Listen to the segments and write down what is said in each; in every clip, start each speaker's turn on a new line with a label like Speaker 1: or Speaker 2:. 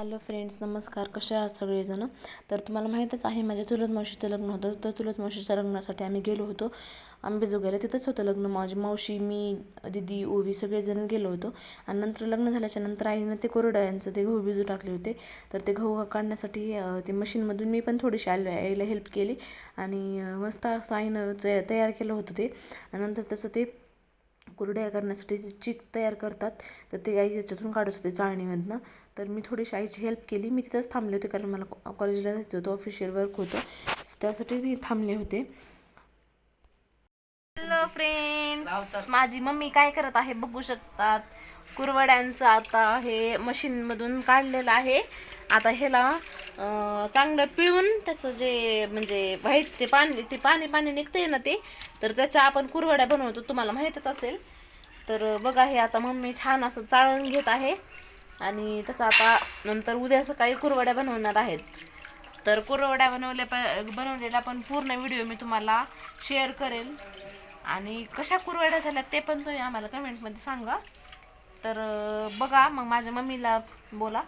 Speaker 1: Hello friends नमस्कार. कसे आहात सगळेजणं? तर तुम्हाला माहीतच आहे माझ्या चुलत मावशीचं लग्न होतं. तर चुलत मावशीच्या लग्नासाठी आम्ही गेलो होतो. आंबेजोगाईला तिथंच होतं लग्न. माझी मावशी मी दिदी ओवी सगळेजण गेलो होतो. आणि नंतर लग्न झाल्याच्यानंतर आईनं ते कोरडं यांचं ते गहू बिजू टाकले होते. तर ते गहू काढण्यासाठी ते मशीनमधून मी पण थोडीशी आलो आईला हेल्प केली. आणि मस्त असं आईनं तया- तयार केलं होतं ते. नंतर तसं ते कुरड्या करण्यासाठी जे चिक तयार करतात तर ते आई याच्यातून काढत होते चाळणीमधनं. तर मी थोडीशी आईची हेल्प केली. मी तिथंच थांबले होते कारण मला कॉ- कॉलेजला जायचं होतं ऑफिशियल वर्क होतं. त्यासाठी मी थांबले होते. हॅलो फ्रेंड्स माझी मम्मी काय करत आहे बघू शकतात. कुरवड्यांचं आता हे मशीनमधून काढलेलं आहे. आता ह्याला चांगलं पिळून त्याचं जे म्हणजे व्हाईट ते पाणी ते पाणी पाणी निघतंय ना ते तर त्याच्या आपण कुरवड्या बनवतो तुम्हाला माहीतच असेल. तर बघा हे आता मम्मी छान असं चाळून घेत आहे आणि त्याचा आता नंतर उद्या सकाळी कुरवड्या बनवणार आहेत. तर कुरवड्या बनवल्या प बनवलेला पण पूर्ण व्हिडिओ मी तुम्हाला शेअर करेल आणि कशा कुरवड्या झाल्या ते पण तुम्ही आम्हाला कमेंटमध्ये सांगा. तर बघा मग माझ्या मम्मीला बोला.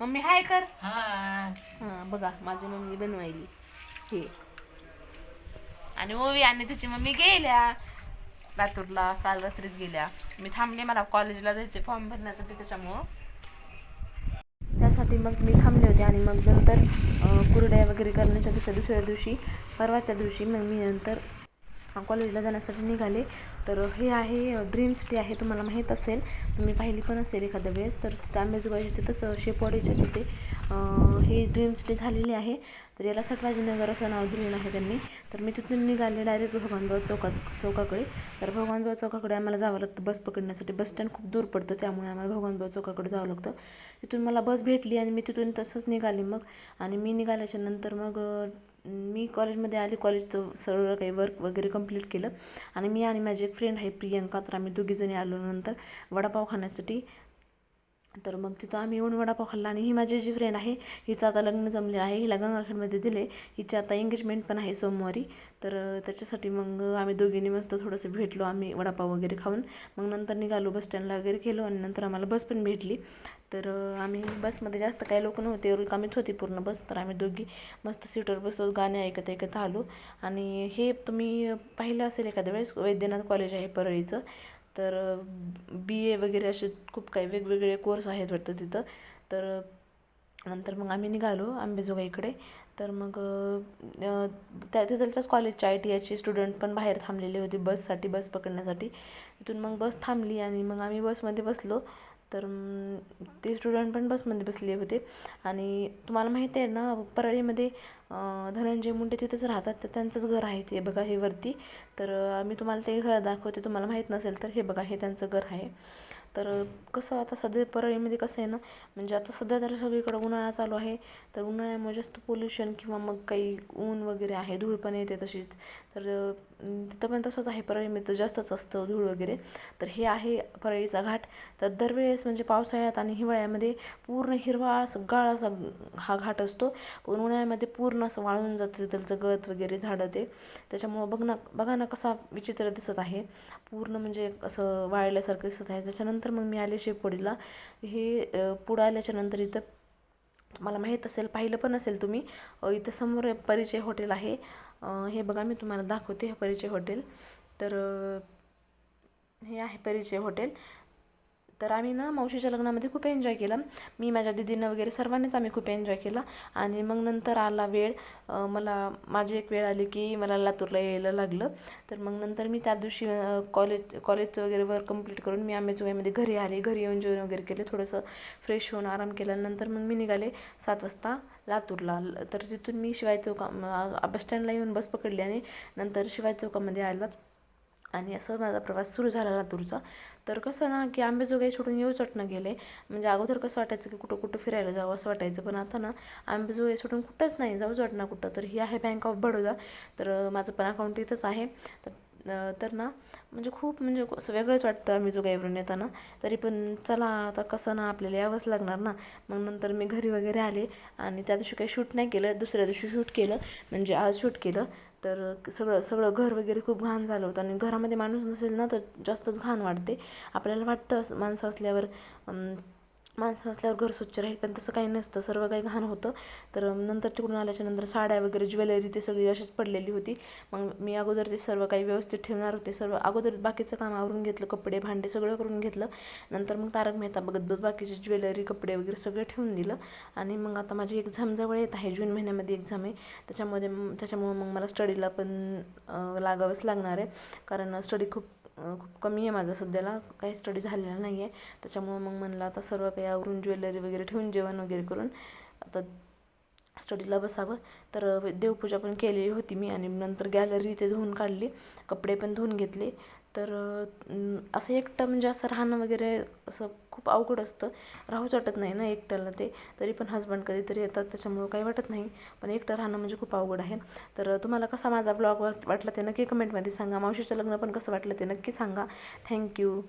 Speaker 1: मम्मी हाय कर. हां बघा माझी मम्मी बनवायली. हे. आणि ओवी आणि तिची मम्मी गेल्या. लातूरला काल रात्रीच गेल्या. मी थांबले मला कॉलेजला जायचे फॉर्म भरण्यासाठी त्याच्यामुळं. त्यासाठी मग मी थांबले होते आणि मग नंतर कुरड्या वगैरे करण्याच्या दुसऱ्या दुसऱ्या दिवशी परवाच्या दिवशी मग मी नंतर कॉलेजला जाण्यासाठी निघाले. तर हे आहे ड्रीम सिटी आहे तुम्हाला माहीत असेल. तुम्ही पाहिली पण असेल एखाद्या वेळेस. तर तिथं आंबेजोगाईच्या तिथंच शेपवाडीच्या तिथे ही ड्रीम सिटी झालेली आहे. तर याला सटवाजीनगर असं नाव दिलेलं आहे त्यांनी. तर मी तिथून निघाले डायरेक्ट भगवानबाव चौकात चौकाकडे. तर भगवानबाव चौकाकडे आम्हाला जावं लागतं बस पकडण्यासाठी. बस स्टँड खूप दूर पडतं त्यामुळे आम्हाला भगवानबाव चौकाकडे जावं लागतं. तिथून मला बस भेटली आणि मी तिथून तसंच निघाली मग. आणि मी निघाल्याच्या नंतर मग मी कॉलेजमध्ये आले. कॉलेजचं सर्व काही वर्क वगैरे कंप्लीट केलं. आणि मी आणि माझी एक फ्रेंड आहे प्रियंका. तर आम्ही दोघीजणी आलो नंतर वडापाव खाण्यासाठी. तर मग तिथं आम्ही येऊन वडापाव खाल्ला आणि ही माझी जी फ्रेंड आहे हिचं आता लग्न जमले आहे हिला गंगाखेडमध्ये दिले हिची आता एंगेजमेंट पण आहे सोमवारी. तर त्याच्यासाठी मग आम्ही दोघींनी मस्त थोडंसं भेटलो आम्ही वडापाव वगैरे खाऊन. मग नंतर निघालो बस स्टँडला वगैरे गेलो आणि नंतर आम्हाला बस पण भेटली. तर आम्ही बसमध्ये जास्त काही लोक नव्हते रिकामीच होती पूर्ण बस. तर आम्ही दोघी मस्त सीटवर बसलो गाणे ऐकत ऐकत आलो. आणि हे तुम्ही पाहिलं असेल एखाद्या वेळेस वैद्यनाथ कॉलेज आहे परळीचं. तर बी ए वगैरे असे खूप काही वेगवेगळे कोर्स आहेत वाटतं तिथं. तर नंतर मग आम्ही निघालो आंबेजोगाईकडे तर मग त्या तिथलच्याच कॉलेजच्या आय टी आयचे स्टुडंट पण बाहेर थांबलेले होते बससाठी बस पकडण्यासाठी. तिथून मग बस थांबली आणि मग आम्ही बसमध्ये बसलो. तर ते स्टुडंट पण बसमध्ये बसले होते. आणि तुम्हाला माहिती आहे ना परळीमध्ये धनंजय मुंडे तिथेच राहतात. तर त्यांचंच घर आहे ते बघा हे वरती. तर मी तुम्हाला ते घर दाखवते. तुम्हाला माहीत नसेल तर हे बघा हे त्यांचं घर आहे. तर कसं आता सध्या परळीमध्ये कसं आहे ना म्हणजे आता सध्या तर सगळीकडं उन्हाळा चालू आहे. तर उन्हाळ्यामुळे जास्त पोल्युशन किंवा मग काही ऊन वगैरे आहे धूळ पण येते तशीच. तर तिथं पण तसंच आहे परळीमध्ये तर जास्तच असतं धूळ वगैरे. तर हे आहे परळीचा घाट. तर दरवेळेस म्हणजे पावसाळ्यात आणि हिवाळ्यामध्ये पूर्ण हिरवाळ सगळा असा हा घाट असतो. पण उन्हाळ्यामध्ये पूर्ण असं वाळून जातं त्याचं गत वगैरे झाडं ते. त्याच्यामुळं बघ ना बघा ना कसा विचित्र दिसत आहे. पूर्ण म्हणजे असं वाळल्यासारखं दिसत आहे. त्याच्यानंतर मग मी आले शेपोडीला हे पुढं आल्याच्यानंतर इथं तुम्हाला माहीत असेल पाहिलं पण असेल तुम्ही इथं समोर परिचय हॉटेल आहे. हे बघा मी तुम्हाला दाखवते हे परिचय हॉटेल. तर हे आहे परिचय हॉटेल. तर आम्ही ना मावशीच्या लग्नामध्ये खूप एन्जॉय केला. मी माझ्या दिदीनं वगैरे सर्वांनीच आम्ही खूप एन्जॉय केला. आणि मग नंतर आला वेळ मला माझी एक वेळ आली की मला लातूरला यायला लागलं. तर मग नंतर मी त्या दिवशी कॉलेज कॉलेजचं वगैरे वर्क कंप्लीट करून मी आंबेजोगाईमध्ये घरी आले. घरी येऊन जेवण वगैरे केले. थोडंसं फ्रेश होऊन आराम केला. नंतर मग मी निघाले सात वाजता लातूरला. तर तिथून मी शिवाय चौका बस स्टँडला येऊन बस पकडली आणि नंतर शिवाय चौकामध्ये आला. आणि असं माझा प्रवास सुरू झाला लातूरचा. तर कसं ना की आंबेजोगाई सोडून येऊच वाटणं गेले. म्हणजे अगोदर कसं वाटायचं की कुठं कुठं फिरायला जावं असं वाटायचं. पण आता ना आंबेजोगाई सोडून कुठंच नाही जाऊच वाटणं कुठं. तर ही आहे बँक ऑफ बडोदा तर माझं पण अकाउंट इथंच आहे. तर तर ना म्हणजे खूप म्हणजे असं वेगळंच वाटतं आम्ही आंबेजोगाईवरून येताना. तरी पण चला आता कसं ना आपल्याला यावंच लागणार ना. मग नंतर मी घरी वगैरे आले आणि त्या दिवशी काही शूट नाही केलं. दुसऱ्या दिवशी शूट केलं म्हणजे आज शूट केलं. तर सगळं सगळं घर वगैरे खूप घाण झालं होतं. आणि घरामध्ये माणूस नसेल ना तर जास्तच घाण वाटते. आपल्याला वाटतं माणसं असल्यावर माणसं असल्यावर घर स्वच्छ राहील. पण तसं काही नसतं. सर्व काही घाण होतं. तर नंतर तिकडून आल्याच्यानंतर साड्या वगैरे ज्वेलरी ते सगळी अशीच पडलेली होती. मग मी अगोदर ते सर्व काही व्यवस्थित ठेवणार होते. सर्व अगोदर बाकीचं काम आवरून घेतलं. कपडे भांडे सगळं करून घेतलं. नंतर मग तारक मेहता बघत बघत बाकीचे ज्वेलरी कपडे वगैरे सगळं ठेवून दिलं. आणि मग आता माझी एक्झाम जवळ येत आहे. जून महिन्यामध्ये एक्झाम आहे. त्याच्यामध्ये त्याच्यामुळं मग मला स्टडीला पण लागावंच लागणार आहे. कारण स्टडी खूप खूप कमी आहे माझं. सध्याला काही स्टडी झालेला नाही आहे त्याच्यामुळं मग म्हणलं आता सर्व काही आवरून ज्वेलरी वगैरे ठेवून जेवण वगैरे करून आता स्टडीला बसावं. तर देवपूजा पण केलेली होती मी आणि नंतर गॅलरी इथे धुवून काढली. कपडे पण धुवून घेतले. तर असं एकटं म्हणजे असं राहणं वगैरे असं खूप अवघड असतं. राहूच वाटत नाही ना एकट्याला ते. तरी पण हसबंड कधीतरी येतात त्याच्यामुळं काही वाटत नाही. पण एकटं राहणं म्हणजे खूप अवघड आहे. तर तुम्हाला कसा माझा ब्लॉग वाटला ते नक्की कमेंटमध्ये सांगा. मावशीचं लग्न पण कसं वाटलं ते नक्की सांगा. थँक्यू